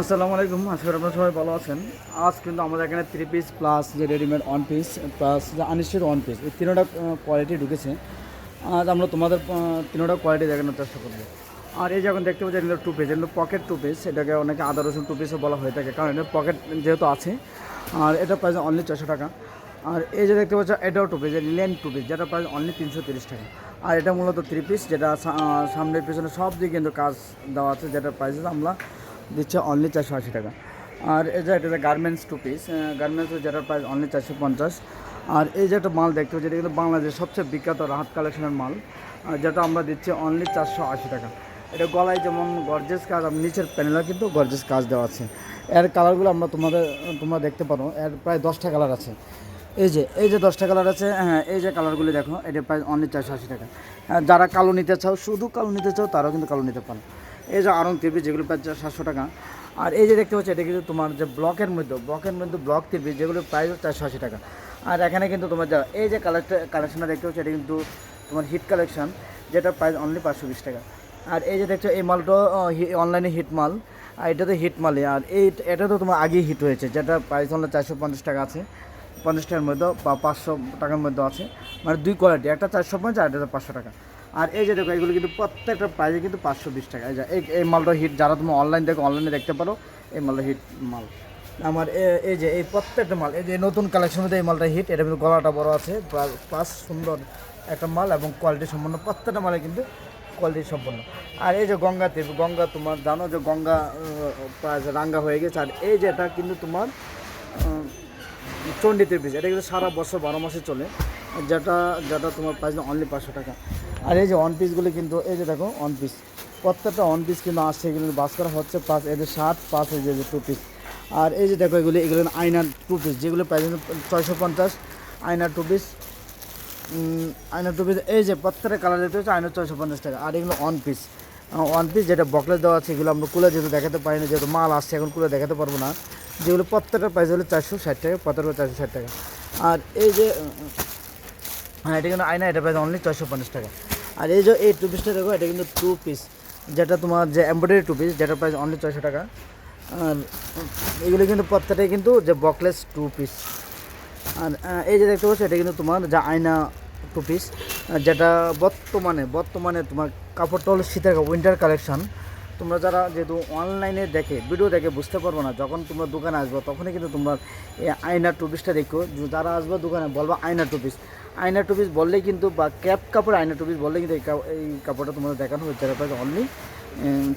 আসসালামু আলাইকুম, আশা করি আপনারা সবাই ভালো আছেন। আজ কিন্তু আমাদের এখানে থ্রি পিস প্লাস যে রেডিমেড ওয়ান পিস প্লাস যে আনিসের ওয়ান পিস এই তিনোটা কোয়ালিটি ঢুকেছে। আজ আমরা তোমাদের তিনোটা কোয়ালিটি দেখানোর চেষ্টা করব। আর এই যখন দেখতে পাচ্ছি এগুলো টু পিস এগুলো পকেট টু পিস এটাকে অনেকে আদা, রসুন টু পিসও বলা হয়ে থাকে, কারণ এটা পকেট যেহেতু আছে, আর এটা প্রাইস অনলি ছশো টাকা। আর এই যে দেখতে পাচ্ছ এটাও two piece linen two piece যেটা প্রাইস অনলি তিনশো তিরিশ টাকা। আর এটা মূলত থ্রি পিস যেটা সামনের পিছনে সব দিকে কিন্তু কাজ দেওয়া আছে যেটা প্রাইস আমরা দিচ্ছে অনলি চারশো আশি টাকা। আর এই যে এটা গার্মেন্টস টু পিস গার্মেন্টস যেটা প্রাইস অনলি চারশো পঞ্চাশ। আর এই যে একটা মাল দেখতে এটা কিন্তু বাংলাদেশের সবচেয়ে বিখ্যাত রাহাত কালেকশনের মাল। যেটা আমরা দিচ্ছি অনলি চারশো আশি টাকা। এটা গলায় যেমন গর্জেস কাজ নিচের প্যানেলে কিন্তু গর্জেস কাজ দেওয়া আছে। এর কালারগুলো আমরা তোমাদের, তোমরা দেখতে পারো। এর প্রায় দশটা কালার আছে। এই যে এই যে দশটা কালার আছে হ্যাঁ এই যে কালারগুলি দেখো এটা প্রায় অনলি চারশো আশি টাকা। যারা কালো নিতে চাও, শুধু কালো নিতে চাও, তারাও কিন্তু কালো নিতে পারো। এই যে আরং টিভি যেগুলো প্রায় সাতশো টাকা, আর এই যে দেখতে পাচ্ছি, এটা কিন্তু তোমার যে ব্লকের মধ্যে ব্লকের মধ্যে ব্লক টিভি যেগুলো প্রায় চারশো আশি টাকা। আর এখানে কিন্তু তোমার যা, এই যে কালেকটা কালেকশনটা দেখতে পাচ্ছি, এটা কিন্তু তোমার হিট কালেকশন যেটা প্রাইস অনলি পাঁচশো বিশ টাকা। আর এই যে দেখছ, এই মালটা অনলাইনে হিট মাল আর এটা তো হিট মালই আর এই, এটা তো তোমার আগেই হিট হয়েছে, যেটা প্রাইস অনলি চারশো পঞ্চাশ টাকা আছে। পঞ্চাশ টাকার মধ্যে বা পাঁচশো টাকার মধ্যে আছে মানে দুই কোয়ালিটি একটা চারশো পঞ্চাশ, আর একটা পাঁচশো টাকা। আর এই যে দেখো এগুলো কিন্তু প্রত্যেকটা প্রাইসে কিন্তু পাঁচশো বিশ টাকা। এই যে এই মালটা হিট যারা তুমি অনলাইন দেখো অনলাইনে দেখতে পারো এই মালটা হিট মাল। আমার এই যে এই প্রত্যেকটা মাল এই যে নতুন কালেকশনের মধ্যে এই মালটা হিট এটা কিন্তু গলাটা বড় আছে প্লাস সুন্দর একটা মাল এবং কোয়ালিটি সম্পন্ন প্রত্যেকটা মালে কিন্তু কোয়ালিটি সম্পন্ন। আর এই যে গঙ্গা তীর গঙ্গা তোমার জানো যে গঙ্গা প্রায় রাঙ্গা হয়ে গেছে আর এই যে এটা কিন্তু তোমার আহ, চণ্ডীতে পিস এটা কিন্তু সারা বছর বারো মাসে চলে। যেটা যেটা তোমার প্রাইস অনলি পাঁচশো টাকা। আর এই যে অন পিসগুলি কিন্তু, এই যে দেখো অন পিস প্রত্যেকটা অন পিস কিন্তু আসছে, এগুলো বাস করা হচ্ছে পাঁচ এদের ষাট পাঁচ এই যে টু পিস আর এই যে দেখো এগুলি, এগুলো আয়নার টু পিস যেগুলো প্রাইস ছয়শো পঞ্চাশ, আয়নার টু পিস আয়না টু পিস এই যে প্রত্যেকটা কালার দেখতে হচ্ছে আয়না ছয়শো পঞ্চাশ টাকা। আর এগুলো ওয়ান পিস ওয়ান পিস যেটা বকলেট দেওয়া আছে, এগুলো আমরা কুলে যেহেতু দেখাতে পারি না যেহেতু মাল আসছে, এখন কুলে দেখাতে পারব না। যেগুলো প্রত্যেকটা প্রাইস হলো চারশো ষাট টাকা, প্রত্যেকটা চারশো ষাট টাকা। আর এই যে হ্যাঁ এটা কিন্তু আয়না, এটা প্রাইস অনলি ছয়শো পঞ্চাশ টাকা। আর এই যে এই টু পিসটা দেখো, এটা কিন্তু টু পিস যেটা তোমার যে এমব্রয়ডারি টু পিস যেটা প্রাইস অনলি ছয়শো টাকা। আর এগুলো কিন্তু প্রত্যেকটাই কিন্তু যে বকলেস টু পিস আর এই যে দেখতে পাচ্ছ, এটা কিন্তু তোমার যা আয়না টু পিস যেটা বর্তমানে বর্তমানে তোমার কাপড়টা হলো শীতের উইন্টার কালেকশন তোমরা যারা যেহেতু অনলাইনে দেখে, ভিডিও দেখে বুঝতে পারব না, যখন তোমরা দোকানে আসবে, তখনই কিন্তু তোমরা এই আয়না টুপিসটা দেখো। যারা আসবে দোকানে, বলবা আয়না টু পিস আয়না টু পিস বললেই কিন্তু, বা ক্যাপ কাপড় আয়না টু পিস বললেই কিন্তু এই কাপড়টা তোমাদের দেখানো হচ্ছে যেটা প্রায় অনলি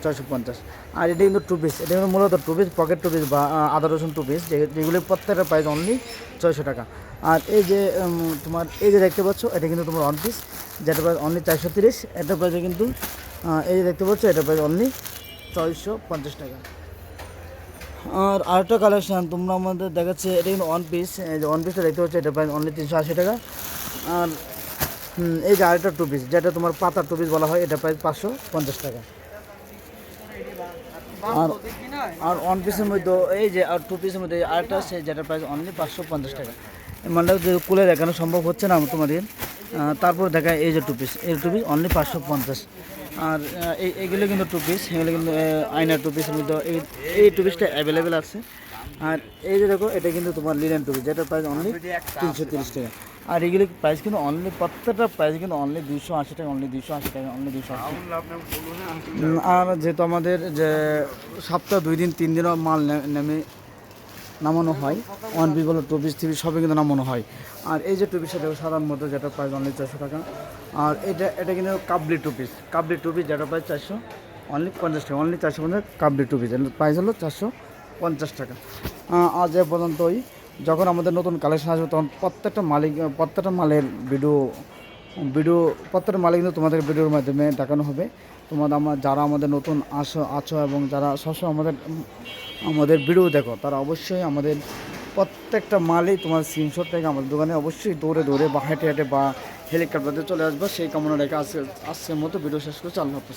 ছয়শো পঞ্চাশ। আর এটা কিন্তু টু পিস এটা কিন্তু মূলত two piece pocket two piece বা আদা রসুন টু পিস যেগুলো প্রত্যেকটা প্রাইস অনলি ছয়শো টাকা। আর এই যে তোমার এই যে দেখতে পাচ্ছ, এটা কিন্তু তোমার ওয়ান পিস যেটা প্রাইস অনলি চারশো তিরিশ। এটা প্রাইসে কিন্তু এই যে দেখতে পাচ্ছ, এটা প্রাইস অনলি ছয়শো পঞ্চাশ টাকা। আর আরেকটা কালেকশান তোমরা আমাদের দেখাচ্ছে, এটা কিন্তু ওয়ান পিস এই যে ওয়ান পিসটা দেখতে পাচ্ছ, এটা প্রাইস অনলি তিনশো আশি টাকা। আর এই যে আরেকটা টু পিস যেটা তোমার পাতা টু পিস বলা হয়, এটা প্রাইস পাঁচশো পঞ্চাশ টাকা। আর আর ওয়ান পিসের মধ্যে, এই যে, আর টু পিসের মধ্যে আরেকটা আছে, যেটা প্রাইস অনলি পাঁচশো পঞ্চাশ টাকা। মানে কুলে দেখানো সম্ভব হচ্ছে না তোমাদের তারপর দেখা এই যে টু পিস এই টু পিস অনলি পাঁচশো পঞ্চাশ। আর এইগুলো কিন্তু টু পিস এগুলো কিন্তু আয়নার টু পিসের মধ্যে এই টু পিসটা অ্যাভেলেবেল আছে। আর এই যে দেখো, এটা কিন্তু তোমার লিলেন টু পিস যেটা প্রাইস অনলি তিনশো তিরিশ টাকা। আর এগুলি প্রাইস কিন্তু অনলি প্রত্যেকটা প্রাইস কিন্তু অনলি দুইশো আশি টাকা অনলি দুইশো আশি টাকা অনলি দুইশো আশি আর যেহেতু আমাদের যে সপ্তাহ দুই দিন, তিন দিনও মাল নেমে নামানো হয়। ওয়ান পি বলো, টু পিস থ্রি সবই কিন্তু নামানো হয়। আর এই যে টু পিসটা দেখো সাধারণ মতো যেটা প্রাইস অনলি চারশো টাকা। আর এটা এটা কিন্তু কাবলি টু পিস। কাবলি টু পিস যেটা প্রাইস চারশো অনলি পঞ্চাশ টাকা। অনলি চারশো পঞ্চাশ কাবলি টু পিস। প্রাইস হলো চারশো পঞ্চাশ টাকা। আজ এ পর্যন্তই। যখন আমাদের নতুন কালেকশন আসবে, তখন প্রত্যেকটা মালিক, প্রত্যেকটা মালের ভিডিও ভিডিও প্রত্যেকটা মালিক কিন্তু তোমাদের ভিডিওর মাধ্যমে দেখানো হবে। তোমাদের আমার, যারা আমাদের নতুন আসো, আছো এবং যারা সবসময় আমাদের আমাদের ভিডিও দেখো, তারা অবশ্যই আমাদের প্রত্যেকটা মালই তোমার স্ক্রিনশট থেকে আমাদের দোকানে অবশ্যই দৌড়ে দৌড়ে বা হেঁটে হেঁটে বা হেলিকপ্টারতে চলে আসবে। সেই কামনা রেখে আজকে, আজকের মতো ভিডিও শেষ করছি। আল্লাহ হাফেজ।